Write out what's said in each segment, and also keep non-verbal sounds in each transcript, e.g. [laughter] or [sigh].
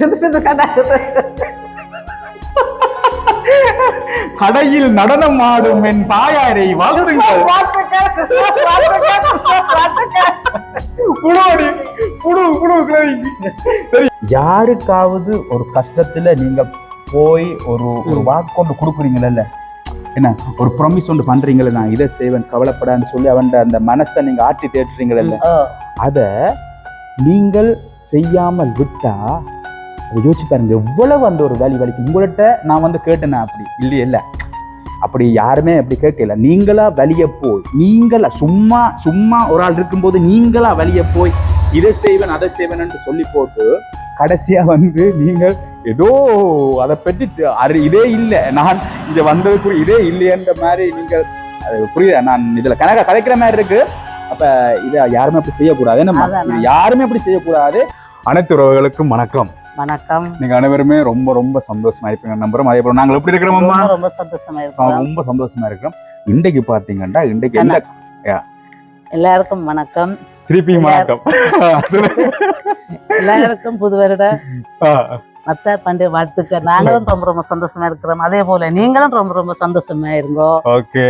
சிந்து சிந்து கடையில் நடனம் ஆடும் என் தாயாரை வாழ்த்துங்கள். யாருக்காவது ஒரு கஷ்டத்துல நீங்க போய் ஒரு ஒரு வாக்கொண்டு கொடுக்குறீங்கல்ல என்ன ஒரு ப்ராமிஸ் ஒன்று பண்றீங்களே நான் இதை செய்வேன் கவலைப்படான்னு சொல்லி அவன் அந்த மனசை நீங்க ஆட்டி தேட்டுறீங்கல்ல ஓ, அத நீங்கள் செய்யாமல் விட்டா அதை யோசிச்சு பாருங்க எவ்வளவு அந்த ஒரு வேலி வலிக்கு உங்கள்கிட்ட நான் வந்து கேட்டேனா அப்படி? இல்லையே இல்ல. அப்படி யாருமே அப்படி கேட்கல. நீங்களா வெளிய போய் நீங்களா சும்மா சும்மா ஒரு ஆள் இருக்கும்போது நீங்களா வெளிய போய் இதை செய்வேன் அதை செய்வேன்னு சொல்லி போட்டு கடைசியா வந்து நீங்கள் ஏதோ அதை பற்றி அறி இதே இல்லை நான் இங்க வந்ததுக்கு இதே இல்லையன்ற மாதிரி நீங்கள் அது புரியுதா? நான் இதுல கணக்கா கதைக்கிற மாதிரி இருக்கு. அப்ப இதை யாருமே அப்படி செய்யக்கூடாது யாருமே அப்படி செய்யக்கூடாது. அனைத்து உறவுகளுக்கும் வணக்கம். வணக்கம். நீங்க அனைவருமே ரொம்ப ரொம்ப சந்தோஷமா இருப்பீங்க நம்புறோம். அதே போல நாங்கள் எப்படி இருக்கிறோம் ரொம்ப சந்தோஷமா இருக்கிறோம். ரொம்ப சந்தோஷமா இருக்கிறோம். இன்றைக்கு பாத்தீங்கன்னா இன்றைக்கு எந்த எல்லாருக்கும் வணக்கம். திருப்பி வணக்கம். எல்லாருக்கும் புது வருட மத்தார் பண்டிகை வாழ்த்துக்கள். நாங்களும் ரொம்ப ரொம்ப சந்தோஷமா இருக்கிறோம். அதே போல நீங்களும் ரொம்ப ரொம்ப சந்தோஷமா இருங்கோ. ஓகே.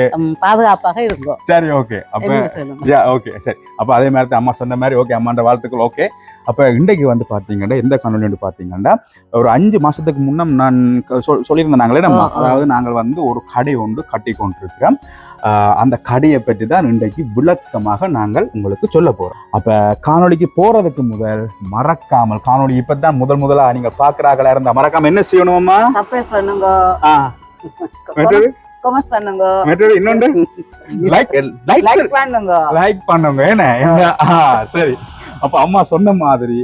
பாதுகாப்பாக இருங்கோ. சரி ஓகே. அப்ப என்ன ஓகே. சரி. அப்போ அதே மாதிரி அம்மா சொன்ன மாதிரி ஓகே அம்மாண்ட வாழ்த்துக்கள் ஓகே. அப்போ இன்றைக்கு வந்து பார்த்தீங்கன்னா எந்த காணொலி வந்து பார்த்தீங்கன்னா ஒரு அஞ்சு மாசத்துக்கு முன்னம் நான் சொல் சொல்லியிருந்தேன் நாங்களே நம்ம. அதாவது நாங்கள் வந்து ஒரு கடை ஒன்று கட்டி கொண்டிருக்கிறோம். அந்த கடையை பற்றி தான் இன்றைக்கு விளக்கமாக நாங்கள் உங்களுக்கு சொல்ல போறோம். அப்போ காணொளிக்கு போறதுக்கு முதல் மறக்காமல் காணொளி இப்போ தான் முதல் முதலா நீங்கள் பார்க்குறாங்களா இருந்தால் மறக்காம என்ன செய்யணுமா சர்ப்ரைஸ் பண்ணுங்க. ஆ. கமெண்ட்ஸ் பண்ணுங்க. இன்னொன்று? லைக் லைக் பண்ணுங்க. லைக் பண்ணுங்க என்ன? சரி. அப்ப அம்மா சொன்ன மாதிரி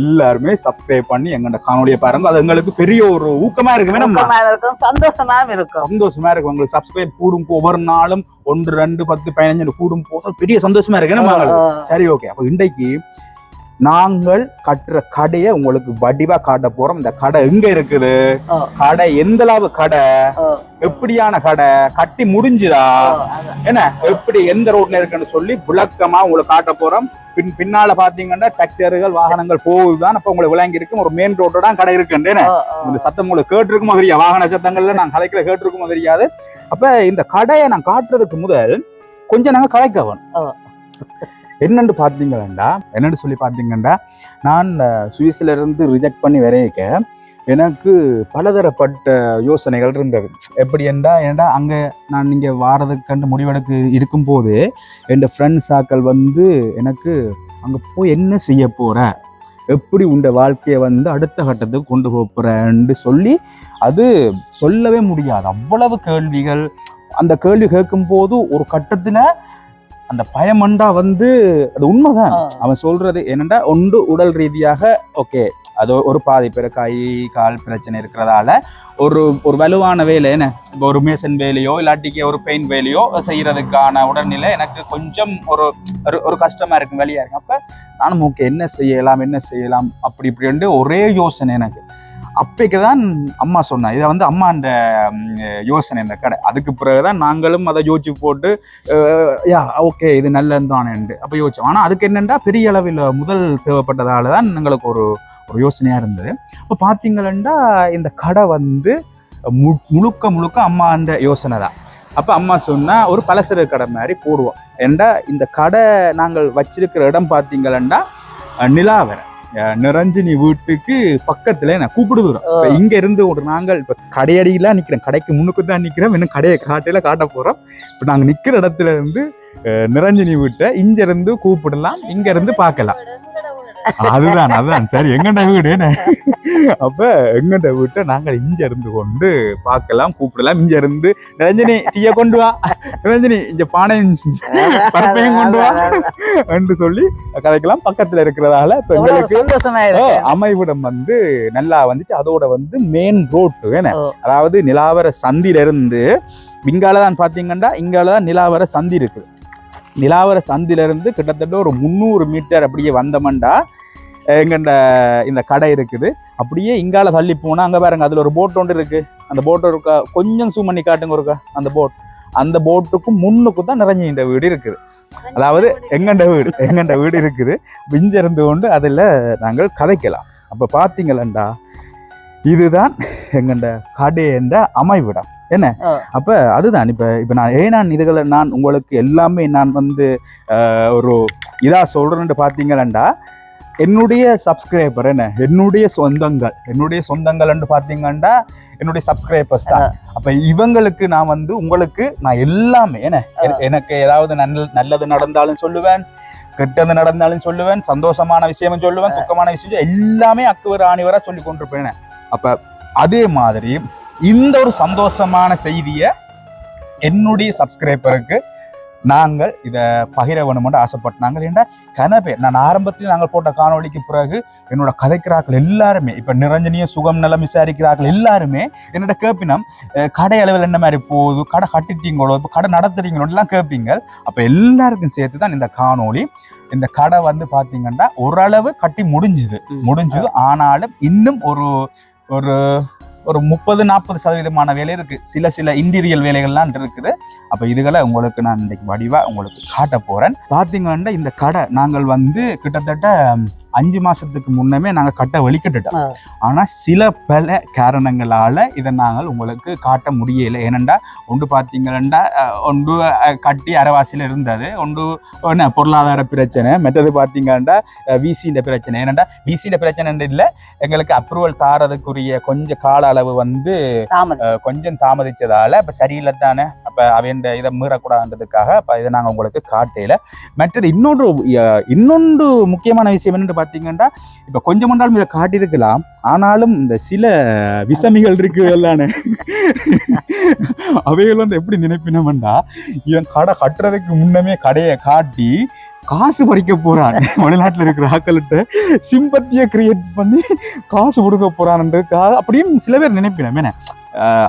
எல்லாருமே சப்ஸ்கிரைப் பண்ணி எங்கள்ட காணொலியை பாருங்க. அது எங்களுக்கு பெரிய ஒரு ஊக்கமா இருக்குமே நம்ம இருக்கும். சந்தோஷமாவும் இருக்கும். சந்தோஷமா இருக்கு உங்களுக்கு சப்ஸ்கிரைப் கூடும் ஒவ்வொரு நாளும் ஒன்று ரெண்டு பத்து பதினஞ்சு கூடும் போது பெரிய சந்தோஷமா இருக்கு. நம்ம சரி ஓகே அப்ப இன்றைக்கு நாங்கள் கட்டுற கடையை உங்களுக்கு வடிவா காட்ட போறோம். இந்த கடை எங்க இருக்குது? கடை எந்த அளவு கடை? எப்படியான கடை? கட்டி முடிஞ்சுதா. என்ன? எப்படி எந்த ரோட்ல இருக்குன்னு சொல்லி விளக்கமா உங்களுக்கு காட்ட போறோம். பின் பின்னால பாத்தீங்கன்னா டிராக்டர்கள் வாகனங்கள் போகுதுதான். அப்ப உங்களுக்கு விளங்கி இருக்கும் ஒரு மெயின் ரோட்டோட தான் கடை இருக்குன்னு. இந்த சத்தம் உங்களுக்கு கேட்டிருக்குமோ தெரியாது. வாகன சத்தங்கள்ல நான் கதைக்கிற கேட்டிருக்குமோ தெரியாது. அப்ப இந்த கடையை நான் காட்டுறதுக்கு முதல் கொஞ்சம் நாங்க கதைக்கவன் ஓ. என்னென்று பாத்தீங்கன்னா என்னென்று சொல்லி பாத்தீங்கன்னா நான் சுவிஸ்லேருந்து இருந்து ரிஜெக்ட் பண்ணி வரையக்க எனக்கு பலதரப்பட்ட யோசனைகள் இருந்தது. எப்படி என்றால் ஏன்டா அங்கே நான் இங்கே வாரதுக்கு கண்டு முடிவெடுக்கு இருக்கும்போது என் ஃப்ரெண்ட்ஸ் ஆக்கள் வந்து எனக்கு அங்கே போய் என்ன செய்ய போகிற எப்படி உண்ட வாழ்க்கையை வந்து அடுத்த கட்டத்துக்கு கொண்டு போகிறேன்னு சொல்லி அது சொல்லவே முடியாது. அவ்வளவு கேள்விகள் அந்த கேள்வி கேட்கும்போது ஒரு கட்டத்தில் அந்த பயமண்டா வந்து அது உண்மைதான். அவன் சொல்றது என்னண்டா? ஒன்று உடல் ரீதியாக ஓகே அது ஒரு பாதி பேர் கை கால் பிரச்சனை இருக்கிறதால ஒரு ஒரு வலுவான வேலை என்ன? இப்போ ஒரு மேசன் வேலையோ இல்லாட்டிக்கு ஒரு பெயிண்ட் வேலையோ செய்யறதுக்கான உடல்நிலை எனக்கு கொஞ்சம் ஒரு ஒரு ஒரு கஷ்டமா இருக்கும் வெளியா இருக்கும். அப்ப நானும் ஓகே என்ன செய்யலாம் என்ன செய்யலாம்? அப்படி இப்படின்ட்டு ஒரே யோசனை எனக்கு. அப்பைக்கு தான் அம்மா சொன்னா. இதை வந்து அம்மா அந்த யோசனை இந்த கடை. அதுக்கு பிறகுதான் நாங்களும் அதை யோசிச்சு போட்டு யா ஓகே இது நல்லதுதானேன்ட்டு. அப்போ யோசிச்சோம். ஆனால் அதுக்கு என்னென்னா பெரிய அளவில் முதல் தேவைப்பட்டதால தான் எங்களுக்கு ஒரு ஒரு யோசனையாக இருந்தது. இப்போ பார்த்தீங்களா இந்த கடை வந்து மு முழுக்க முழுக்க அம்மா அந்த யோசனை தான். அப்போ அம்மா சொன்னால் ஒரு பலசர கடை மாதிரி போடுவோம். ஏண்டா இந்த கடை நாங்கள் வச்சிருக்கிற இடம் பார்த்தீங்களா நிலாவரை நிரஞ்சினி வீட்டுக்கு பக்கத்துல நான் கூப்பிடுதுறோம். இங்க இருந்து ஒரு நாங்கள் இப்ப கடையடியில நிக்கிறேன் கடைக்கு முன்னுக்கு தான் நிக்கிறோம். இன்னும் கடையை காட்டையில காட்ட போறோம். இப்ப நாங்க நிக்கிற இடத்துல இருந்து அஹ், நிரஞ்சினி வீட்டை இங்க இருந்து கூப்பிடலாம். இங்க இருந்து பார்க்கலாம். அதுதான் அதுதான். சரி எங்கண்ட வீடு என்ன? அப்ப எங்கண்ட வீட்டை நாங்கள் இங்க இருந்து கொண்டு பார்க்கலாம் கூப்பிடலாம். இங்க இருந்து நிரஞ்சனி டீய கொண்டு வா. நிரஞ்சனி இங்க பானையும் பருப்பையும் கொண்டு வா என்று சொல்லி கதைக்கலாம். பக்கத்துல இருக்கிறதால இப்ப எங்களுக்கு அமைவிடம் வந்து நல்லா வந்துச்சு அதோட வந்து மெயின் ரோட்டு என்ன. அதாவது நிலாவர சந்தில இருந்து இங்கால தான் பாத்தீங்கன்னா இங்கால தான் நிலாவர சந்தி இருக்கு. நிலாவர சந்திலிருந்து கிட்டத்தட்ட ஒரு முந்நூறு மீட்டர் அப்படியே வந்தமண்டா எங்கண்ட இந்த கடை இருக்குது. அப்படியே இங்கால தள்ளி போனால் அங்கே பாருங்க அதில் ஒரு போட் ஒன்று இருக்கு. அந்த போட்டை இருக்கா கொஞ்சம் சூம் பண்ணி காட்டுங்க ஒருக்கா அந்த போட் அந்த போட்டுக்கும் முன்னுக்கும் தான் நிறைஞ்ச இந்த வீடு இருக்குது. அதாவது எங்கண்ட வீடு எங்கண்ட வீடு இருக்குது. விஞ்சிருந்து இருந்து கொண்டு அதில் நாங்கள் கதைக்கலாம். அப்போ பார்த்தீங்களண்டா இதுதான் எங்கண்ட கடை என்ற அமைவிடம். என்ன. அப்ப அதுதான். இப்ப இப்ப நான் ஏன் நான் இதுகளை நான் உங்களுக்கு எல்லாமே நான் வந்து ஒரு இதா சொல்றேன்னு பாத்தீங்களா என்னுடைய சப்ஸ்கிரைபர் என்ன? என்னுடைய சொந்தங்கள். என்னுடைய சொந்தங்கள்னு பாத்தீங்கன்னா என்னுடைய சப்ஸ்கிரைபர்ஸ் தான். அப்ப இவங்களுக்கு நான் வந்து உங்களுக்கு நான் எல்லாமே என்ன? என- எனக்கு ஏதாவது நல்ல நல்லது நடந்தாலும் சொல்லுவேன் கெட்டது நடந்தாலும் சொல்லுவேன் சந்தோஷமான விஷயமும் சொல்லுவேன் துக்கமான விஷயம். எல்லாமே அக்குவர் ஆணிவரா சொல்லி கொண்டிருப்பேன் அப்ப அதே மாதிரி இந்த ஒரு சந்தோஷமான செய்தியை என்னுடைய சப்ஸ்கிரைபருக்கு நாங்கள் இதை பகிர வேணுமென்று ஆசைப்பட்டாங்க ஏன்டா கன பேர் நான் ஆரம்பத்தில் நாங்கள் போட்ட காணொளிக்கு பிறகு என்னோட கதைக்கிறாக்கள் எல்லாருமே இப்ப நிரஞ்சனிய சுகம் நலம் விசாரிக்கிறார்கள் எல்லாருமே என்னோட கேப்பினம் கடை அளவில் என்ன மாதிரி போகுது கடை கட்டிட்டீங்களோ இப்போ கடை நடத்துறீங்களோ எல்லாம் கேட்பீங்க அப்ப எல்லாருக்கும் சேர்த்து தான் இந்த காணொளி. இந்த கடை வந்து பாத்தீங்கன்னா ஓரளவு கட்டி முடிஞ்சுது. முடிஞ்சது. ஆனாலும் இன்னும் ஒரு ஒரு ஒரு முப்பது நாற்பது சதவீதமான வேலை இருக்கு. சில சில இன்டீரியல் வேலைகள்லாம் இருக்குது. அப்போ இதுகளை உங்களுக்கு நான் இன்னைக்கு வடிவாக உங்களுக்கு காட்ட போகிறேன் பார்த்தீங்கன்னா இந்த கடை நாங்கள் வந்து கிட்டத்தட்ட அஞ்சு மாசத்துக்கு முன்னமே நாங்க கட்டை வெளிக்கிட்டுட்டோம் ஆ. ஆனா சில பல காரணங்களால இதை நாங்கள் உங்களுக்கு காட்ட முடியல. ஏனெண்டா ஒன்று பார்த்தீங்கன்னா ஒன்று கட்டி அரைவாசியில் இருந்தது. ஒன்று என்ன பொருளாதார பிரச்சனை. மற்றது பார்த்தீங்கன்னா விசின்ற பிரச்சனை. ஏனெண்டா விசின்ற பிரச்சனை இல்லை எங்களுக்கு அப்ரூவல் தாரதுக்குரிய கொஞ்சம் கால அளவு வந்து கொஞ்சம் தாமதிச்சதால அப்ப சரியில்லை தானே அப்போ அவன் இதை மீறக்கூடாதுன்றதுக்காக அப்போ இதை நாங்கள் உங்களுக்கு காட்டையில் மற்றது இன்னொன்று இன்னொன்று முக்கியமான விஷயம் என்னென்னு பார்த்தீங்கன்னா இப்போ கொஞ்சம் முன்னாலும் இதை காட்டியிருக்கலாம். ஆனாலும் இந்த சில விசமிகள் இருக்கு எல்லாம் அவைகள் வந்து எப்படி நினைப்பினோம்டா இவன் கடை கட்டுறதுக்கு முன்னமே கடையை காட்டி காசு பறிக்க போறான். வெளிநாட்டில் இருக்கிற ஆக்கள்கிட்ட சிம்பத்தியை கிரியேட் பண்ணி காசு கொடுக்க போறான்ன்றதுக்காக அப்படின்னு சில பேர் நினைப்பினேன் என்ன?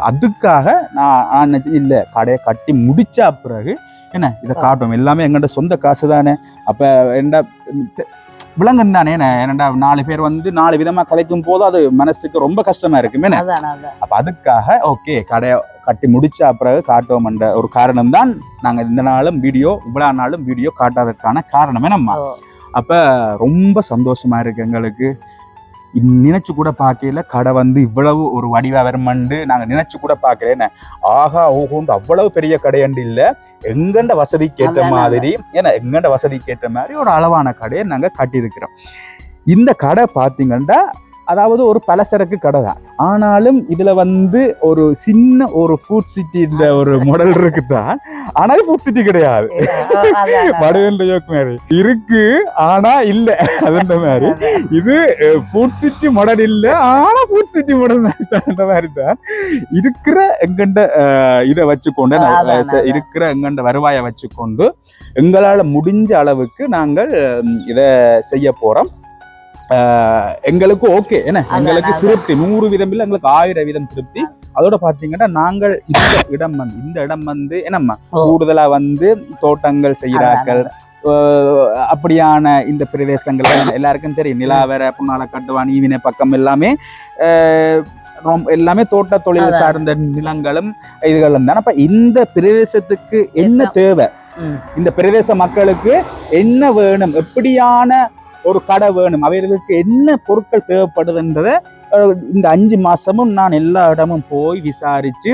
அதுக்காக நான் நான் நினைச்சேன் இல்ல கடையை கட்டி முடிச்சா பிறகு என்ன இதை காட்டும் எல்லாமே எங்கள்ட சொந்த காசு தானே. அப்ப என்ன விலங்கம் தானே என்ன என்னடா நாலு பேர் வந்து நாலு விதமா கதைக்கும் போது அது மனசுக்கு ரொம்ப கஷ்டமா இருக்குமே என்ன? அப்ப அதுக்காக ஓகே கடையை கட்டி முடிச்ச பிறகு காட்டுவோம் என்ற ஒரு காரணம் தான் நாங்க இந்த நாளும் வீடியோ இவ்வளவு நாளும் வீடியோ காட்டாததுக்கான காரணமே நம்ம. அப்ப ரொம்ப சந்தோஷமா இருக்கு எங்களுக்கு. நினைச்சு கூட பார்க்கல. கடை வந்து இவ்வளவு ஒரு வடிவா வருமண்டு நாங்க நினைச்சு கூட பார்க்கல. ஆகா ஓஹோண்டு அவ்வளவு பெரிய கடையண்டு இல்ல. எங்கண்ட வசதிக்கு ஏற்ற அதான், மாதிரி ஏன்னா எங்கண்ட வசதிக்கு ஏற்ற மாதிரி ஒரு அளவான கடையை நாங்க கட்டியிருக்கிறோம். இந்த கடை பாத்தீங்கன்னா அதாவது ஒரு பலசரக்கு கடை தான். ஆனாலும் இதுல வந்து ஒரு சின்ன ஒரு ஃபுட் சிட்டின்ற ஒரு மாடல் இருக்குதான். ஆனாலும் ஃபுட் சிட்டி கிடையாது. வடவேன்ற ஜோக் மாதிரி. இருக்கு ஆனா இல்ல. அதுன்ற மாதிரி. இது ஃபுட் சிட்டி மாடல் இல்ல ஆனா ஃபுட் சிட்டி மாடல் மாதிரி தான். மாதிரி தான். இருக்கிற எங்கண்ட இதை வச்சுக்கொண்டு இருக்கிற எங்கண்ட வருவாயை வச்சுக்கொண்டு எங்களால முடிஞ்ச அளவுக்கு நாங்கள் இதை செய்ய போறோம். அஹ், எங்களுக்கு ஓகே. என்ன? எங்களுக்கு. திருப்தி. நூறு வீதம் இல்ல எங்களுக்கு ஆயிரம் வீதம் திருப்தி. அதோட பாத்தீங்கன்னா நாங்கள் இந்த இடம் வந்து இந்த இடம் வந்து என்னம்மா. கூடுதலா வந்து தோட்டங்கள் செய்கிறார்கள். அப்படியான இந்த பிரதேசங்கள் எல்லாருக்கும் தெரியும். நிலாவர புன்னால கட்டுவான் ஈவினை பக்கம் எல்லாமே எல்லாமே தோட்ட தொழில். சார்ந்த நிலங்களும் இதுகளும் தான். அப்ப இந்த பிரதேசத்துக்கு என்ன. தேவை. இந்த பிரதேச மக்களுக்கு என்ன வேணும்? எப்படியான ஒரு கடை வேணும். அவர்களுக்கு என்ன பொருட்கள் தேவைப்படுதுன்றத இந்த அஞ்சு மாசமும் நான் எல்லா இடமும் போய் விசாரிச்சு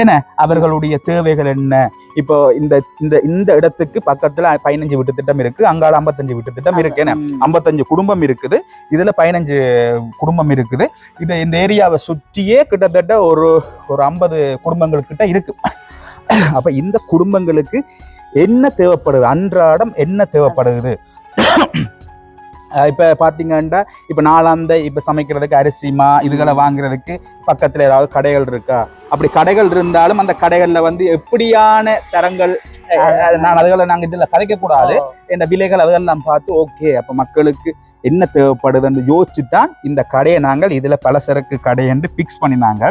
என்ன அவர்களுடைய தேவைகள் என்ன? இப்போ இந்த இந்த இந்த இடத்துக்கு பக்கத்துல பதினஞ்சு வீட்டு திட்டம் இருக்கு. அங்கால ஐம்பத்தஞ்சு வீட்டு திட்டம் இருக்கு என்ன. ஐம்பத்தஞ்சு குடும்பம் இருக்குது. இதுல பதினஞ்சு குடும்பம் இருக்குது. இது இந்த ஏரியாவை சுற்றியே கிட்டத்தட்ட ஒரு ஒரு ஐம்பது குடும்பங்கள் கிட்ட இருக்கு. அப்ப இந்த குடும்பங்களுக்கு என்ன தேவைப்படுது? அன்றாடம் என்ன தேவைப்படுது? இப்ப பாத்தீங்கன்னா இப்ப நாளாந்த இப்ப சமைக்கிறதுக்கு அரிசிமா இதுகளை வாங்குறதுக்கு பக்கத்துல ஏதாவது கடைகள் இருக்கா? அப்படி கடைகள் இருந்தாலும் அந்த கடைகள்ல வந்து எப்படியான தரங்கள் நான் அதுகளை நாங்க இதுல கதைக்க கூடாது ஓ. இந்த விலைகள் அதெல்லாம் பார்த்து ஓகே அப்ப மக்களுக்கு என்ன தேவைப்படுதுன்னு யோசிச்சு தான் இந்த கடையை நாங்கள் இதுல பலசரக்கு கடை என்று பிக்ஸ் பண்ணினாங்க.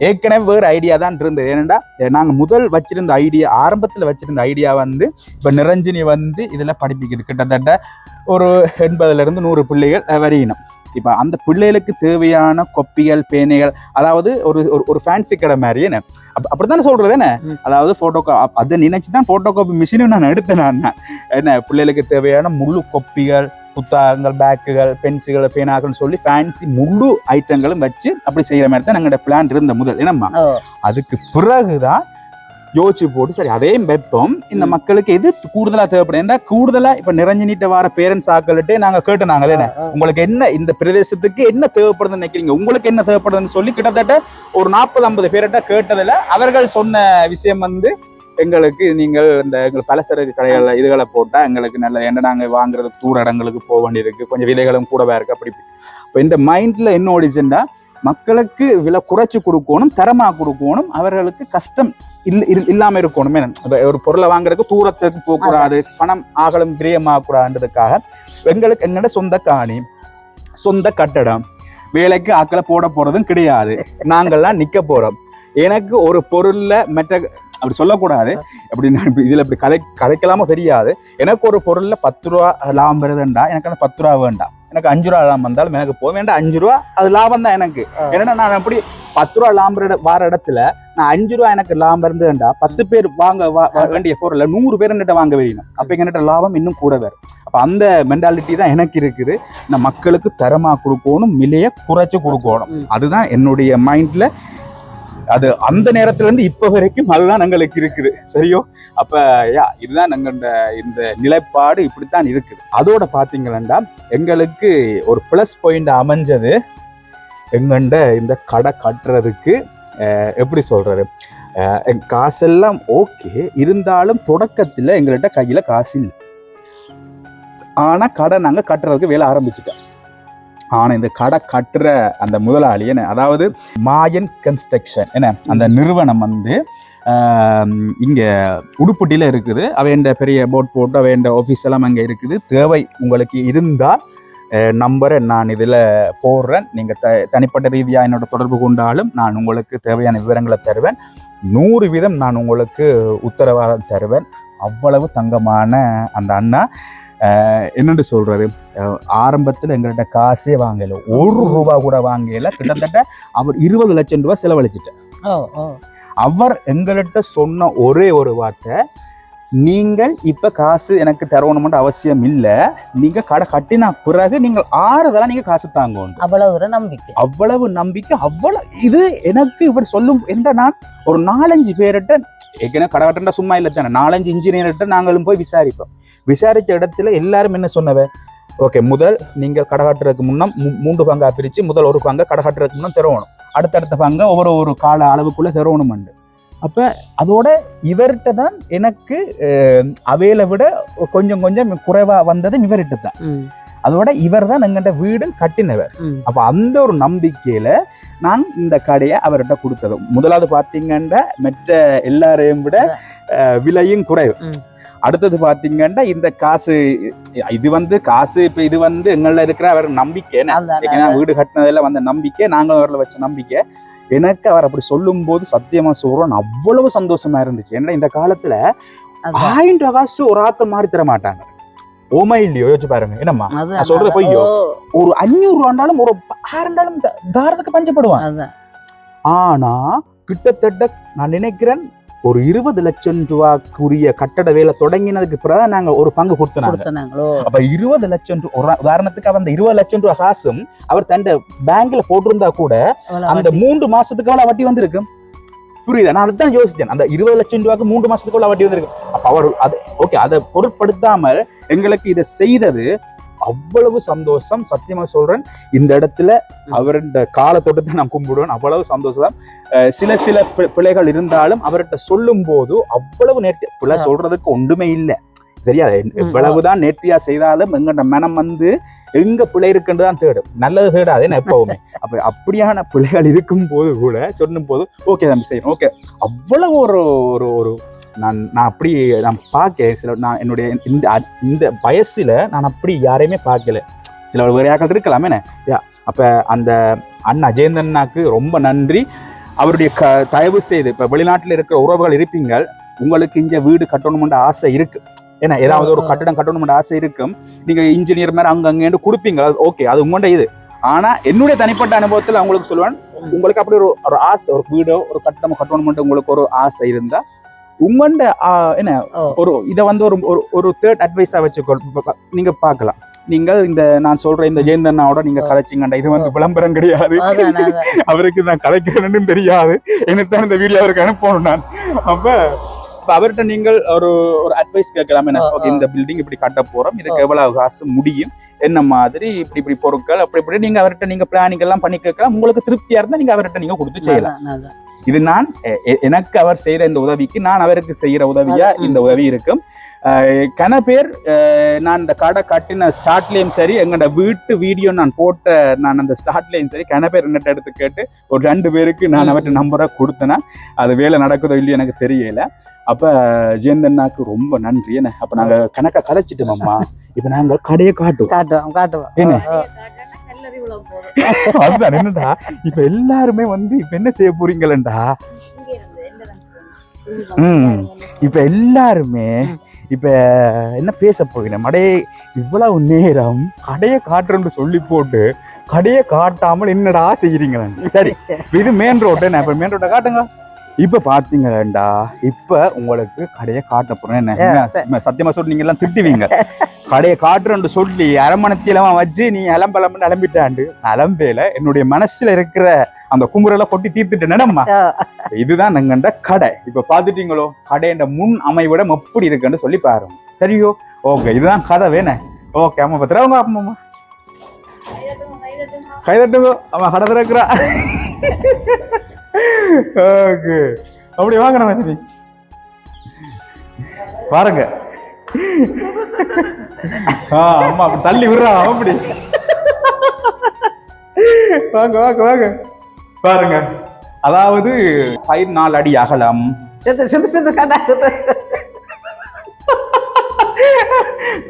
ஏற்கனவே வேறு ஐடியா தான் இருந்தது. ஏனெண்டா நாங்க முதல் வச்சிருந்த ஐடியா ஆரம்பத்துல வச்சிருந்த ஐடியா வந்து இப்ப நிரஞ்சினி வந்து இதுல படிப்பிக்குது கிட்டத்தட்ட ஒரு எண்பதுல இருந்து நூறு பிள்ளைகள் வரையினம். இப்ப அந்த பிள்ளைகளுக்கு தேவையான கொப்பிகள் பேனைகள் அதாவது ஒரு ஒரு- ஒரு ஃபேன்சி கடை மாதிரி என்ன? அப்ப- அப்படித்தானே சொல்றது என்ன. அதாவது போட்டோ அதை நினைச்சு தான் போட்டோ காப்பி மிஷினும் நான் எடுத்தேன் நான். என்ன? பிள்ளைகளுக்கு தேவையான முழு கொப்பிகள் புத்தகங்கள் பேக்குகள் பென்சில்கள் பேனாக்கள்னு சொல்லி ஃபேன்சி முழு ஐட்டங்களும் வச்சு அப்படி செய்யற மாதிரி தான் எங்களோட பிளான் இருந்த முதல். என்னம்மா? அதுக்கு பிறகுதான் யோசிச்சு போட்டு சரி அதே வெப்பம் இந்த. மக்களுக்கு எது கூடுதலா தேவைப்படும்? ஏன்னா கூடுதலா இப்ப நிறைஞ்சினிட்ட வர பேரண்ட்ஸ் ஆக்கள்கிட்டே நாங்க கேட்டனாங்களே உங்களுக்கு என்ன இந்த பிரதேசத்துக்கு என்ன தேவைப்படுதுன்னு நினைக்கிறீங்க? உங்களுக்கு என்ன தேவைப்படுதுன்னு சொல்லி கிட்டத்தட்ட ஒரு நாற்பது ஐம்பது பேர்கிட்ட கேட்டதுல அவர்கள் சொன்ன விஷயம் வந்து எங்களுக்கு நீங்கள் இந்த எங்கள் பலசரக்கு கடைகள் இதுகளை போட்டா எங்களுக்கு நல்ல என்ன நாங்க வாங்குறது தூர இடங்களுக்கு போக வேண்டியிருக்கு. கொஞ்சம் விலைகளும் கூடவா இருக்கு? அப்படி. இப்போ இந்த மைண்ட்ல என்ன ஓடிச்சுன்னா மக்களுக்கு விலை குறைச்சு கொடுக்கணும் தரமா கொடுக்கணும் அவர்களுக்கு கஷ்டம் இல்ல இரு- இல்லாம இருக்கணும். இப்ப ஒரு பொருளை வாங்குறதுக்கு தூரத்துக்கு போகக்கூடாது பணம் ஆகலும் பிரியமாகக்கூடாதுன்றதுக்காக எங்களுக்கு எங்களோட சொந்த காணி சொந்த கட்டடம் வேலைக்கு ஆக்களை போட போறதும் கிடையாது. நாங்கெல்லாம் நிக்க போறோம். எனக்கு ஒரு பொருள்ல மற்ற அப்படி சொல்லக்கூடாது. அப்படி இதுல இப்படி கதை கதைக்கலாமோ தெரியாது. எனக்கு ஒரு பொருள்ல பத்து ரூபா லாபம் வருதுண்டா எனக்கு அந்த பத்து ரூபா வேண்டாம். எனக்கு அஞ்சு ரூபா லாபம் வந்தாலும் எனக்கு போக வேண்டாம். அஞ்சு ரூபா அது லாபம் தான் எனக்கு. ஏன்னா நான் அப்படி பத்து ரூபா லாபம் வார இடத்துல நான் அஞ்சு ரூபா எனக்கு லாபம் இருந்ததுண்டா பத்து பேர் வாங்க வேண்டிய பொருளை நூறு பேர் என்கிட்ட வாங்க வேணும். அப்ப எங்கிட்ட லாபம் இன்னும் கூட வேறு. அப்ப அந்த மென்டாலிட்டி தான் எனக்கு இருக்குது. நான் மக்களுக்கு தரமா கொடுக்கணும் விலையை குறைச்சு கொடுக்கணும். அதுதான் என்னுடைய மைண்ட்ல அது அந்த நேரத்திலேருந்து இப்போ வரைக்கும் அதுதான் எங்களுக்கு இருக்குது. சரியோ? அப்போ யா இதுதான் எங்களோட இந்த நிலைப்பாடு இப்படித்தான் இருக்குது. அதோட பார்த்தீங்களா எங்களுக்கு ஒரு ப்ளஸ் பாயிண்ட் அமைஞ்சது. எங்கண்ட இந்த கடை கட்டுறதுக்கு எப்படி சொல்கிறது அஹ், காசெல்லாம் ஓகே இருந்தாலும் தொடக்கத்தில் எங்கள்கிட்ட கையில் காசு இல்லை ஆனால் கடை நாங்கள் கட்டுறதுக்கு வேலை ஆரம்பிச்சிட்டோம். ஆனால் இந்த கடை கட்டுற அந்த முதலாளி என்ன அதாவது மாயன் கன்ஸ்ட்ரக்ஷன் என்ன அந்த நிறுவனம் வந்து இங்கே உடுப்பட்டியில் இருக்குது. அவைண்ட பெரிய போட் போட்டு அவைண்ட ஆஃபீஸ் எல்லாம் அங்கே இருக்குது. தேவை உங்களுக்கு இருந்தால் நம்பரை நான் இதில் போடுறேன். நீங்கள் த தனிப்பட்ட ரீதியாக என்னோட தொடர்பு கொண்டாலும் நான் உங்களுக்கு தேவையான விவரங்களை தருவேன். நூறு வீதம் நான் உங்களுக்கு உத்தரவாதம் தருவேன். அவ்வளவு தங்கமான அந்த அண்ணா. அஹ், என்னன்னு சொல்றது? ஆரம்பத்தில் எங்கள்கிட்ட காசே வாங்கல. ஒரு ரூபா கூட வாங்கல. கிட்டத்தட்ட அவர் இருபது லட்சம் ரூபாய் செலவழிச்சிட்டார். அவர் எங்கள்கிட்ட சொன்ன ஒரே ஒரு வார்த்தை நீங்கள் இப்ப காசு எனக்கு தரணும்னு அவசியம் இல்லை. நீங்க கடை கட்டின பிறகு நீங்கள் ஆறுதலா நீங்க காசு தாங்கணும். அவ்வளவு ஒரு நம்பிக்கை. அவ்வளவு நம்பிக்கை அவ்வளவு இது எனக்கு இவர் சொல்லும் என்ற நான் ஒரு நாலஞ்சு பேர்கிட்ட ஏற்கனவே கடை கட்டுறா சும்மா இல்லை தானே நாலஞ்சு இன்ஜினியர்கிட்ட நாங்களும் போய் விசாரிப்போம். விசாரிச்ச இடத்துல எல்லாரும் என்ன சொன்னவ? ஓகே முதல் நீங்கள் கடை கட்டுறதுக்கு முன்னம் மூன்று பங்கா பிரிச்சு முதல் ஒரு பங்கை கடை கட்டுறதுக்கு முன்னம் தருவணும். அடுத்தடுத்த பங்கை ஒவ்வொரு ஒரு கால அளவுக்குள்ள தருவணும்ண்டு. அப்ப அதோட இவர்கிட்ட தான் எனக்கு அவையில விட கொஞ்சம் கொஞ்சம் குறைவா வந்தது இவர்கிட்ட தான். அதோட இவர் தான் எங்கிட்ட வீடு கட்டினவர். அப்ப அந்த ஒரு நம்பிக்கையில நான் இந்த கடையை அவர்கிட்ட கொடுத்தது. முதலாவது பாத்தீங்கன்னா மற்ற எல்லாரையும் விட விலையும் குறைவு. அடுத்தது பாத்தீங்கன்னா இந்த காசு இது வந்து காசு இப்ப இது வந்து எங்கள இருக்கிற அவர் நம்பிக்கை ஏன்னா வீடு கட்டினதுல வந்த நம்பிக்கை நாங்களும் அவர்ல வச்ச நம்பிக்கை. எனக்கு அவர் அப்படி சொல்லும் போது சத்தியமா சொல்றோம் அவ்வளவு சந்தோஷமா இருந்துச்சு. ஏன்னா இந்த காலத்துல. ஆயிரம் காசு ஒரு ஆக்கள் மாறி தர மாட்டாங்க. ஓமா இல்லையோ யோசிச்சு பாருங்க என்னம்மா நான் சொல்றது. பொய்யோ? ஒரு அஞ்சூறு ரூபாண்டாலும் ஒரு ஆறுண்டாலும் தாரத்துக்கு பஞ்சப்படுவான். ஆனா கிட்டத்தட்ட நான் நினைக்கிறேன் ஒரு இருபது லட்சம் ரூபாய்க்குரிய கட்டட வேலை தொடங்கினதுக்கு பிறகு நாங்க ஒரு பங்கு கொடுத்தனாங்க அப்ப இருபது லட்சம் ஒரு உதாரணத்துக்கு அவர் அந்த இருபது லட்சம் ரூபாய் காசும் அவர் தன் பேங்க்ல போட்டிருந்தா கூட அந்த. மூன்று மாசத்துக்கு அவ்வளவு வட்டி வந்திருக்கு புரியுதா? நான் அதுதான் யோசிச்சேன் அந்த இருபது லட்சம் ரூபாய்க்கு மூன்று மாசத்துக்கு அவ்வளவு வட்டி வந்திருக்கு. அப்ப அவர் அது ஓகே அதை பொருட்படுத்தாமல் எங்களுக்கு இதை செய்தது அவ்வளவு சந்தோஷம். சத்தியமா சொல்றேன். இந்த இடத்துல அவருடைய காலத்தொட்டு தான் நான் கும்பிடுவேன். அவ்வளவு சந்தோஷம். சில சில பிழைகள் இருந்தாலும் அவர்கிட்ட சொல்லும் போது அவ்வளவு நேர்த்தி. பிள்ளை சொல்றதுக்கு ஒன்றுமே இல்லை. தெரியாது. எவ்வளவுதான் நேர்த்தியா செய்தாலும் எங்கட மனம் வந்து எங்க பிழை இருக்குன்னு தான் தேடும். நல்லது தேடாது என்ன எப்பவுமே. அப்ப அப்படியான பிள்ளைகள் இருக்கும் போது கூட சொல்லும் போது ஓகே நம்ம செய்யணும் ஓகே அவ்வளவு ஒரு ஒரு ஒரு நான் நான் அப்படி நான் பார்க்க சில நான் என்னுடைய இந்த இந்த வயசுல நான் அப்படி யாரையுமே பார்க்கல. சில விளையாக்கள் இருக்கலாமே என்ன? அப்ப அந்த அண்ணா அஜேந்தண்ணாக்கு ரொம்ப நன்றி. அவருடைய க தயவு செய்து இப்ப வெளிநாட்டுல இருக்கிற உறவுகள் இருப்பீங்க. உங்களுக்கு இங்க வீடு கட்டணும்ன்ற ஆசை இருக்கு. ஏன்னா ஏதாவது ஒரு கட்டடம் கட்டணும்ன்ற ஆசை இருக்கும். நீங்க இன்ஜினியர் மாதிரி அங்க அங்கேன்னு கொடுப்பீங்க ஓகே அது உங்கள்கிட்ட இது. ஆனா என்னுடைய தனிப்பட்ட அனுபவத்துல உங்களுக்கு சொல்லுவேன் உங்களுக்கு அப்படி ஒரு ஒரு ஆசை ஒரு வீடோ ஒரு கட்டடம் கட்டணும்னு உங்களுக்கு ஒரு ஆசை இருந்தா உங்கள்கிட்ட என்ன. ஒரு இதை வந்து ஒரு ஒரு ஒரு தேர்ட் அட்வைஸா வச்சுக்கொள். நீங்க பார்க்கலாம். நீங்கள் இந்த நான் சொல்ற இந்த ஜெயந்தண்ணாவோட நீங்க கதைச்சிங்கண்டா. இது வந்து விளம்பரம் கிடையாது. அவருக்கு நான் கலைக்கிறேன்னு தெரியாது. எனக்கு தான் இந்த வீடியோ அவருக்கு அனுப்பணும் நான். அப்ப இப்ப அவர்கிட்ட நீங்கள் ஒரு ஒரு அட்வைஸ் கேட்கலாம். என்ன ஓகே இந்த பில்டிங் இப்படி கட்ட போறோம். இதுக்கு எவ்வளவு காசு முடியும்? என்ன மாதிரி? இப்படி இப்படி பொருட்கள் அப்படி இப்படி நீங்க அவர்கிட்ட நீங்க பிளானிங் எல்லாம் பண்ணி கேட்கலாம். உங்களுக்கு திருப்தியா இருந்தா நீங்க அவர்கிட்ட நீங்க கொடுத்து செய்யலாம். இது நான் எனக்கு அவர் செய்த இந்த உதவிக்கு நான் அவருக்கு செய்யற உதவியா. இந்த உதவி இருக்கும். கன பேர் நான் இந்த கடை கட்டின ஸ்டார்ட்லயும் சரி எங்களோட வீட்டு வீடியோ நான் போட்ட நான் அந்த ஸ்டார்ட்லயும் சரி கன பேர் என்னட்ட எடுத்து கேட்டு ஒரு ரெண்டு பேருக்கு நான். அவர்கிட்ட நம்பரை கொடுத்தேனா அது வேலை நடக்குதோ இல்லையோ எனக்கு தெரியல. அப்ப ஜெயந்தண்ணாக்கு ரொம்ப நன்றி. என்ன அப்ப நாங்க கணக்கா கதைச்சிட்டோம் அம்மா. இப்ப நாங்க கடையை காட்டுவோம். காட்டுவோம் காட்டுவோம். என்ன? [laughs] அதுதான் என்னடா? இப்ப எல்லாருமே வந்து இப்ப என்ன செய்ய போறீங்களா ம். இப்ப எல்லாருமே இப்ப என்ன பேச போகிறேன் மடே இவ்வளவு நேரம் கடையை காட்டுறேன்னு சொல்லி போட்டு கடையை காட்டாமல் என்னடா செய்யறீங்களா சரி இது மெயின் ரோடு என்ன? இப்ப மெயின் ரோட்டை காட்டுங்க. இப்ப பாத்தீங்களா இப்ப உங்களுக்கு கடையை காட்ட போறேன். என்ன என்ன, சத்தியமா சொல்லி நீங்க எல்லாம் திட்டுவீங்க. கடையை காட்டுறேன்னு சொல்லி அரமணத்திலமா வச்சு நீ அலம்பலம்னு அலம்பிட்டாண்டு. அலம்பேல என்னுடைய மனசுல இருக்கிற அந்த குமுறெல்லாம் கொட்டி தீர்த்துட்டு நடம்மா. இதுதான் நாங்கண்ட கடை. இப்ப பாத்துட்டீங்களோ கடையின் முன் அமைவிடம் எப்படி இருக்குன்னு சொல்லி பாருங்க. சரியோ? ஓகே இதுதான் கதை வேணே ஓகே அம்மா பத்திரம் அவங்க அம்மா. கைதட்டுங்க அவன் கடை திறக்கிறா. ஓகே. அப்படி வாங்க நம்ம பாருங்க. அம்மா தள்ளி விடுறா அப்படி. வாங்க வாங்க வாங்க. பாருங்க. அதாவது பதினாலு அடி அகலம்.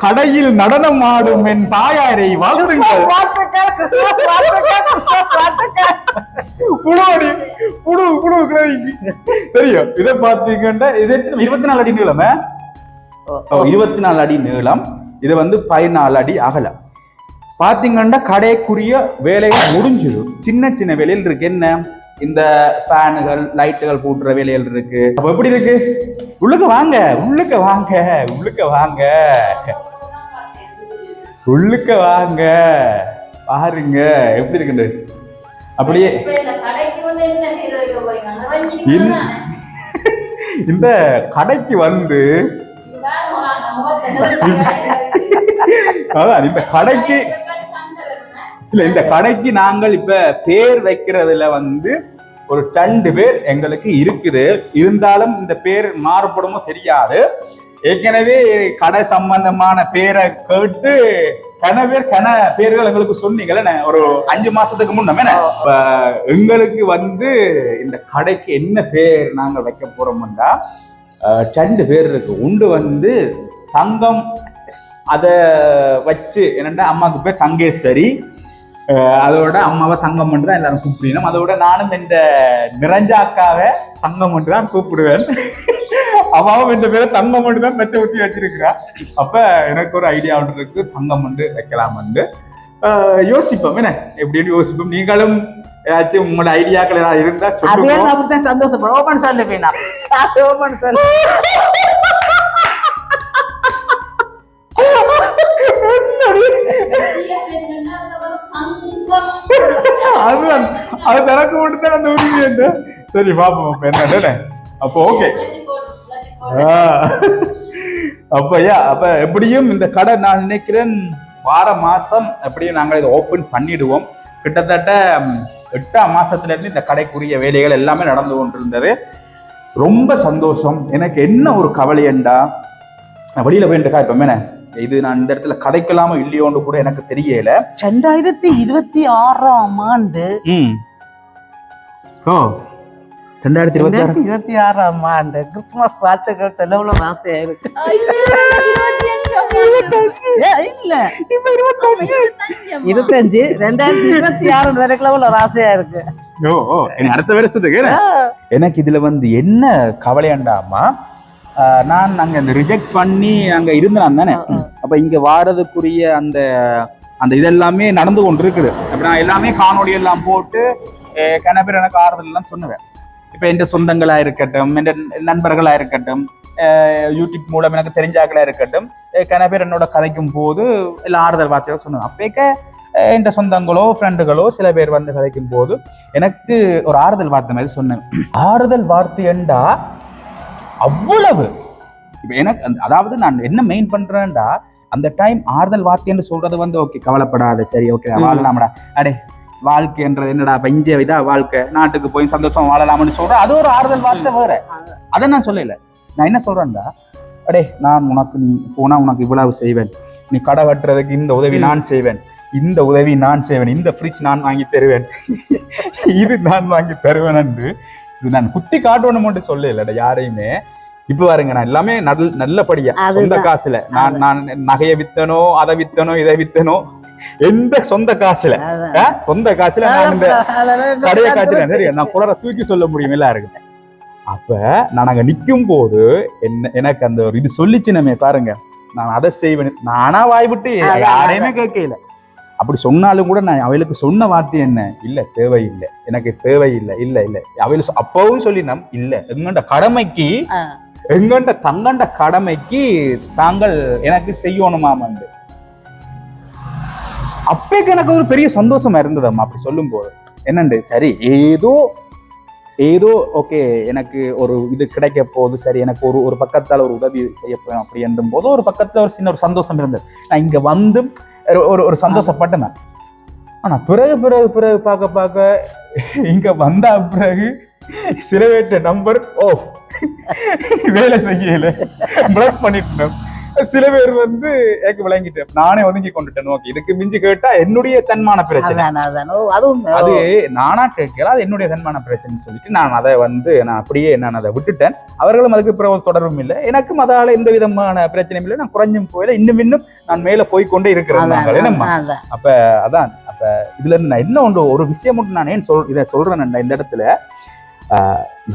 கடையில் நடனம் ஆடும் என் தாயாரை வாழ்த்துங்கள். புடு புடு கிரவிக்கு தெரியும் இதை பார்த்தீங்கன்னா இது இருபத்தி நாலு அடி நீளமே? இருபத்தி நாலு அடி நீளம். இது வந்து பதினாலு அடி அகலம். பார்த்தீங்கன்னா கடைக்குரிய வேலைகள் முடிஞ்சிடும். சின்ன சின்ன வேலைகள் இருக்கு. என்ன? இந்த ஃபேனுகள் லைட்டுகள் போட்டுற வேலைகள் இருக்கு. அப்ப எப்படி இருக்கு? உள்ளுக்க வாங்க உள்ளுக்க வாங்க உள்ளுக்க வாங்க. உள்ளுக்க வாங்க. பாருங்க எப்படி இருக்குது அப்படியே. இந்த- [laughs] இந்த கடைக்கு வந்து அதான் இந்த கடைக்கு இல்ல இந்த கடைக்கு நாங்கள் இப்ப பேர் வைக்கிறதுல வந்து ஒரு ரெண்டு பேர் எங்களுக்கு இருக்குது. இருந்தாலும் இந்த பேர் மாறுபடுமோ தெரியாது. ஏற்கனவே கடை சம்பந்தமான பேரை கேட்டு கன பேர் கன பேர்கள் எங்களுக்கு சொன்னீங்கல்ல ஒரு அஞ்சு மாசத்துக்கு முன்னமே இப்ப எங்களுக்கு வந்து இந்த கடைக்கு என்ன பேர் நாங்கள் வைக்க போறோம்னா ரெண்டு பேர் இருக்கு. உண்டு வந்து தங்கம் அதை வச்சு என்னன்னா? அம்மாவுக்கு பேர் தங்கேஸ்வரி. அதோட அம்மாவை தங்கம் மட்டும் தான் எல்லாரும் கூப்பிடணும். அதோட நானும் இந்த நிறைஞ்ச அக்காவை தங்கம் மட்டும் தான் கூப்பிடுவேன். அம்மாவும் என்ற பேரை தங்கம் மட்டும் தான் பச்சை ஊத்தி வச்சிருக்கிறா. அப்ப எனக்கு ஒரு ஐடியா ஒன்று இருக்கு. தங்கம் வந்து வைக்கலாம் வந்து யோசிப்போம். என்ன? எப்படின்னு யோசிப்போம். நீங்களும் ஏதாச்சும் உங்களோட ஐடியாக்கள் ஏதாவது இருந்தா அதே சொல்லுங்க. சந்தோஷப்படும் ஓபன் சொல்லு பீனா ஓபன் சொல்லு அதுதான் அது தனக்கு மட்டும் தான் அந்த உரிமை என்ன சரி பாப்போம். அப்ப என்ன அப்போ ஓகே அப்ப ஐயா அப்ப எப்படியும் இந்த கடை நான் நினைக்கிறேன் வார மாசம் எப்படியும் நாங்கள் இதை ஓப்பன் பண்ணிடுவோம். கிட்டத்தட்ட எட்டாம் மாசத்துல இருந்து இந்த கடைக்குரிய வேலைகள் எல்லாமே நடந்து கொண்டிருந்தது. ரொம்ப சந்தோஷம். எனக்கு என்ன ஒரு கவலை என்றா வெளியில போயிட்டு இருக்கா இப்ப மேனே இது நான் இந்த இடத்துல கதைக்கலாமோ இல்லையோன்னு கூட எனக்கு தெரியல. ரெண்டாயிரத்தி இருபத்தி ஆறாம் ஆண்டு ம். ஓ ரெண்டாயிரத்தி இருபத்தி ஆறு. ரெண்டாயிரத்தி இருபத்தி ஆறாம் ஆண்டு கிறிஸ்துமஸ் வாழ்த்துக்கள் ஆசையா இருக்கு இல்ல. இருபத்தஞ்சு ரெண்டாயிரத்தி இருபத்தி ஆறு வரைக்கும் ஒரு ஆசையா இருக்கு. அடுத்த வருஷத்துக்கு என்ன? எனக்கு இதுல வந்து என்ன கவலையாண்டாமா ஆஹ் நான் அங்க இந்த ரிஜெக்ட் பண்ணி அங்க இருந்தேன் தானே? அப்ப இங்க வாரதுக்குரிய அந்த அந்த இதெல்லாமே நடந்து கொண்டு இருக்குது அப்ப நான் எல்லாமே காணொளி எல்லாம் போட்டு பேர் எனக்கு ஆறுதல் எல்லாம் சொன்னுவேன். இப்ப என் சொந்தங்களா இருக்கட்டும் என் நண்பர்களா இருக்கட்டும் யூடியூப் மூலம் எனக்கு தெரிஞ்சாக்களா இருக்கட்டும் கன பேர் என்னோட கதைக்கும் போது இல்லை ஆறுதல் வார்த்தையோ சொன்னாங்க அப்பேக்க என் சொந்தங்களோ ஃப்ரெண்டுகளோ சில பேர் வந்து கதைக்கும் போது எனக்கு ஒரு ஆறுதல் வார்த்தை மாதிரி சொன்னேன். ஆறுதல் வார்த்தை என்றா அவ்வளவு. இப்போ எனக்கு அதாவது நான் என்ன மெயின் பண்றேன்டா அந்த டைம் ஆறுதல் வார்த்தைன்னு சொல்றது வந்து ஓகே கவலைப்படாத சரி ஓகே. வாழலாம்டா. அடே வாழ்க்கைன்றது என்னடா பஞ்ச இதா வாழ்க்கை நாட்டுக்கு போய் சந்தோஷம் வாழலாம்னு சொல்றேன் அது ஒரு ஆறுதல் வார்த்தை வேற. அதை நான் சொல்லல. நான் என்ன சொல்றேன்டா அடே நான் உனக்கு நீ போனா உனக்கு இவ்வளவு செய்வேன். நீ கடை வெட்டுறதுக்கு இந்த உதவி. நான் செய்வேன். இந்த உதவி நான் செய்வேன். இந்த ஃப்ரிட்ஜ் நான் வாங்கி தருவேன். இது நான் வாங்கி தருவேன் என்று இது நான் குத்தி காட்டணும் மட்டும் சொல்லல யாரையுமே. இப்ப பாருங்க நான் எல்லாமே நல்ல நல்லபடியா. சொந்த காசுல. நான் நான் நகையை வித்தனோ அதை வித்தனோ இதை வித்தனோ எந்த சொந்த காசுல? சொந்த காசுல நான் இந்த கடையை காட்டுறேன் சரி நான் குளர தூக்கி சொல்ல முடியும் எல்லாருக்கும்? அப்ப நான் அங்க நிக்கும் போது என்ன எனக்கு அந்த ஒரு இது சொல்லிச்சு நம்ம பாருங்க. நான் அதை செய்வேன். நானா வாய் விட்டு யாரையுமே கேட்கல. அப்படி சொன்னாலும் கூட நான் அவளுக்கு சொன்ன வார்த்தை என்ன? இல்ல தேவையில்லை. எனக்கு தேவையில்லை இல்ல இல்ல. அவளு சொ- அப்பவும் சொல்லினோம் இல்ல. எங்கண்ட கடமைக்கு. எங்கண்ட தங்கண்ட கடமைக்கு தாங்கள் எனக்கு செய்யணுமாமண்டு அப்பேக்கு எனக்கு ஒரு பெரிய சந்தோஷமா இருந்ததம்மா அப்படி சொல்லும் போது என்னண்டு? சரி ஏதோ ஏதோ ஓகே எனக்கு ஒரு இது கிடைக்க போகுது. சரி எனக்கு ஒரு ஒரு பக்கத்தால் ஒரு உதவி செய்ய அப்படி என்றும் போது ஒரு பக்கத்துல ஒரு சின்ன ஒரு சந்தோஷம் இருந்தது. நான் இங்க வந்து ஒரு- ஒரு சந்தோஷப்பட்டேன் நான். பிறகு பிறகு பிறகு பார்க்க பார்க்க இங்கே வந்த பிறகு சிலவேட்ட நம்பர் ஓஃப் வேலை செய்யலை. பிளாக் பண்ணிட்டேன் சில பேர் வந்து எனக்கு விளங்கிட்டேன் நானே ஒதுங்கி கொண்டுட்டேன் ஓகே இதுக்கு மிஞ்சி கேட்டா என்னுடைய தன்மான பிரச்சனை. அது நானா கேட்கல அது என்னுடைய தன்மான பிரச்சனைன்னு சொல்லிட்டு நான் அதை வந்து நான் அப்படியே நான் அதை விட்டுட்டேன். அவர்களும் அதுக்கு பிறகு தொடர்பும் இல்லை. எனக்கும் அதால எந்த விதமான பிரச்சனையும் இல்லை. நான் குறைஞ்சும் போயில இன்னும் இன்னும் நான் மேல போய் கொண்டே இருக்கிறேன் என்னம்மா? அதான். அப்ப இதுல இருந்து நான் என்ன ஒன்று ஒரு விஷயம் மட்டும் நான் ஏன் சொல் இதை சொல்றேன் இந்த இடத்துல.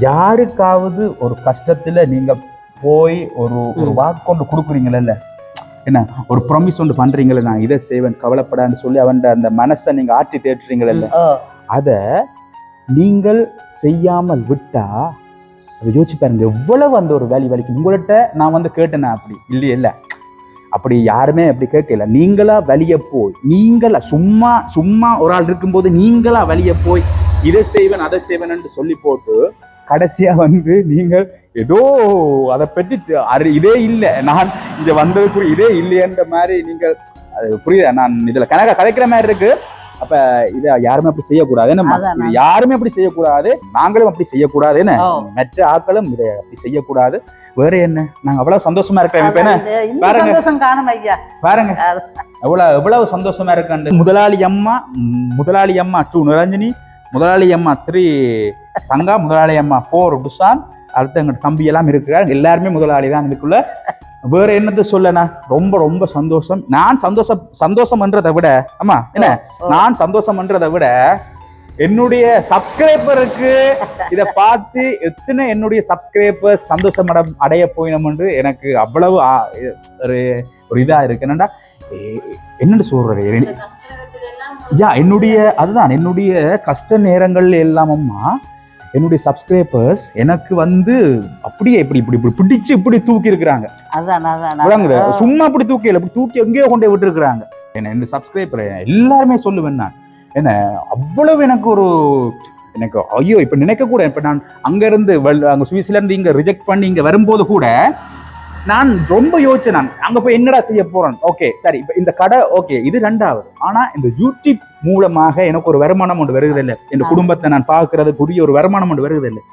யாருக்காவது ஒரு கஷ்டத்துல நீங்க போய் ஒரு ஒரு. வாக்கு கொண்டு கொடுக்குறீங்கல்ல என்ன ஒரு ப்ராமிஸ் ஒன்று பண்றீங்களே நான் இதை செய்வேன் கவலைப்படான்னு சொல்லி அவன் அந்த மனசை நீங்க ஆட்டி தேட்டுறீங்களல்ல ஓ, அதை நீங்கள் செய்யாமல் விட்டா அதை யோசிச்சு பாருங்க எவ்வளவு அந்த ஒரு வேல்யூ வலிக்கும். உங்கள்கிட்ட நான் வந்து கேட்டேனா அப்படி? இல்லையே இல்ல அப்படி யாருமே அப்படி கேட்கல. நீங்களா வெளிய போய் நீங்களா சும்மா சும்மா ஒரு ஆள் இருக்கும்போது நீங்களா வெளிய போய் இதை செய்வேன் அதை செய்வேன்னு சொல்லி போட்டு கடைசியா வந்து நீங்கள் ஏதோ அதை பற்றி அறி இதே இல்லை. நான் இங்க வந்ததுக்கு இதே இல்லையன்ற மாதிரி நீங்கள் அது புரியுதா? நான் இதுல கணக்க கதைக்கிற மாதிரி இருக்கு. அப்ப இதை யாருமே அப்படி செய்யக்கூடாது என்ன அதான் இது யாருமே அப்படி செய்யக்கூடாது. நாங்களும் அப்படி செய்யக்கூடாது என்ன ஓ. மற்ற ஆட்களும் இதை அப்படி செய்யக்கூடாது. வேற என்ன? நாங்க அவ்வளவு சந்தோஷமா இந்த பாருங்க. சந்தோஷம் காணும் ஐயா. பாருங்க. எவ்வளவு எவ்வளவு சந்தோஷமா இருக்கு முதலாளி அம்மா முதலாளி அம்மா டூ நிரஞ்சனி முதலாளி அம்மா த்ரீ தங்கா முதலாளி அம்மா ஃபோர் டுசான் அடுத்து எங்க தம்பி எல்லாம் இருக்கிறார். எல்லாருமே முதலாளி தான் இதுக்குள்ள. வேற என்னது சொல்ல நான் ரொம்ப ரொம்ப சந்தோஷம். நான் சந்தோஷம் சந்தோஷம்ன்றதை விட ஆமா என்ன. நான் சந்தோஷம்ன்றதை விட என்னுடைய சப்ஸ்கிரைபருக்கு இதை பார்த்து எத்தனை என்னுடைய சப்ஸ்கிரைபர் சந்தோஷம் அட அடைய போயினோம் என்று எனக்கு அவ்வளவு ஒரு ஒரு இதா இருக்கு. என்னடா என்னன்னு சொல்றது? யா என்னுடைய அதுதான் என்னுடைய கஷ்ட நேரங்கள் எல்லாமம்மா என்னுடைய சப்ஸ்கிரைபர்ஸ் எனக்கு வந்து அப்படியே இப்படி இப்படி இப்படி பிடிச்சு இப்படி தூக்கி இருக்கிறாங்க விளங்குது. சும்மா அப்படி தூக்கி இல்லை இப்படி தூக்கி எங்கேயோ கொண்டு விட்டு இருக்கிறாங்க என்ன இந்த சப்ஸ்கிரைபர் எல்லாருமே சொல்லுவேன் நான். என்ன அவ்வளவு எனக்கு ஒரு எனக்கு ஐயோ இப்ப நினைக்க கூட இப்ப நான் அங்க இருந்து வெள்- அங்க சுவிஸ்ல இருந்து இங்க ரிஜெக்ட் பண்ணி இங்க வரும்போது கூட நான் ரொம்ப யோசிச்சேன் நான். அங்க போய் என்னடா செய்ய போறேன்? ஓகே சரி இப்ப இந்த கடை ஓகே இது ரெண்டாவது. ஆனா இந்த யூடியூப் மூலமாக எனக்கு ஒரு வருமானம் ஒன்று வருகிறது இல்லை என் குடும்பத்தை நான் பார்க்கறதுக்குரிய ஒரு வருமானம் ஒன்று வருகிறது இல்லை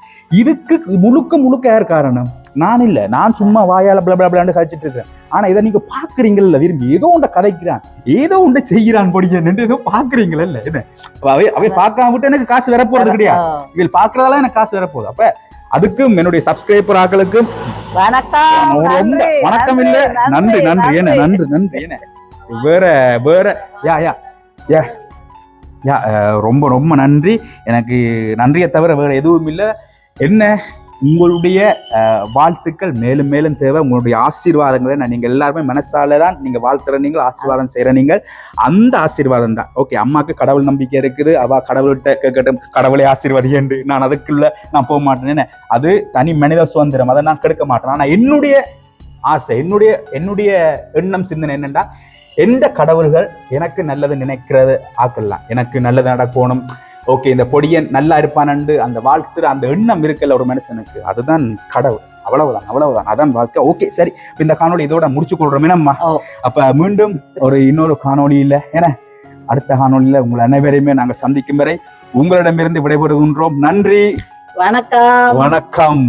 இதுக்கு முழுக்க முழுக்க யார் காரணம்? நான் இல்ல. நான் சும்மா வாயால பிள பிளான்னு கழிச்சிட்டு இருக்கேன் ஆனா இதை நீங்க பாக்குறீங்கல்ல விரும்பி. ஏதோ ஒன்றை கதைக்கிறான். ஏதோ ஒன்றை செய்கிறான் நின்று ஏதோ பாக்குறீங்கல்ல என்ன? அப்ப அவை அவை பார்க்காம விட்டு எனக்கு காசு வர போறது கிடையாது. இவள் பாக்குறதால எனக்கு காசு வரப்போகுது. அப்ப அதுக்கும் என்னுடைய சப்ஸ்கிரைபர் ஆக்களுக்கும் வணக்கம் வணக்கம் இல்ல. நன்றி நன்றி என்ன நன்றி. நன்றி. என்ன வேற வேற. யா யா யா. யா ரொம்ப ரொம்ப நன்றி. எனக்கு நன்றியை தவிர வேற எதுவும் இல்லை. என்ன? உங்களுடைய வாழ்த்துக்கள் மேலும் மேலும் தேவை. உங்களுடைய ஆசீர்வாதங்களை நான் நீங்கள் எல்லாருமே மனசால தான் நீங்கள் வாழ்த்துற நீங்கள் ஆசீர்வாதம் செய்கிற நீங்கள் அந்த ஆசீர்வாதம் தான். ஓகே அம்மாவுக்கு கடவுள் நம்பிக்கை இருக்குது. அவா கடவுள்கிட்ட கேட்கட்டும் கடவுளை ஆசீர்வதியன்று நான் அதுக்குள்ள நான் போக மாட்டேன்னு அது தனி மனித சுதந்திரம். அதை நான் கெடுக்க மாட்டேன். ஆனால் என்னுடைய ஆசை என்னுடைய என்னுடைய எண்ணம் சிந்தனை என்னென்னா எந்த கடவுள்கள் எனக்கு நல்லது நினைக்கிறது ஆக்கலாம். எனக்கு நல்லது நடக்கணும். ஓகே இந்த பொடியன் நல்லா இருப்பானண்டு அந்த வாழ்த்துற அந்த எண்ணம் இருக்குல்ல ஒரு மனுஷனுக்கு அதுதான் கடவுள். அவ்வளவுதான் அவ்வளவுதான். அதான் வாழ்க்கை. ஓகே சரி. இந்த காணொளி இதோட முடிச்சு கொள்றோமே நம்ம. அப்ப மீண்டும் ஒரு இன்னொரு காணொளியில ஏன்னா அடுத்த காணொளியில உங்கள் அனைவரையுமே நாங்க சந்திக்கும் வரை உங்களிடமிருந்து விடைபெறுகின்றோம். நன்றி. வணக்கம். வணக்கம்.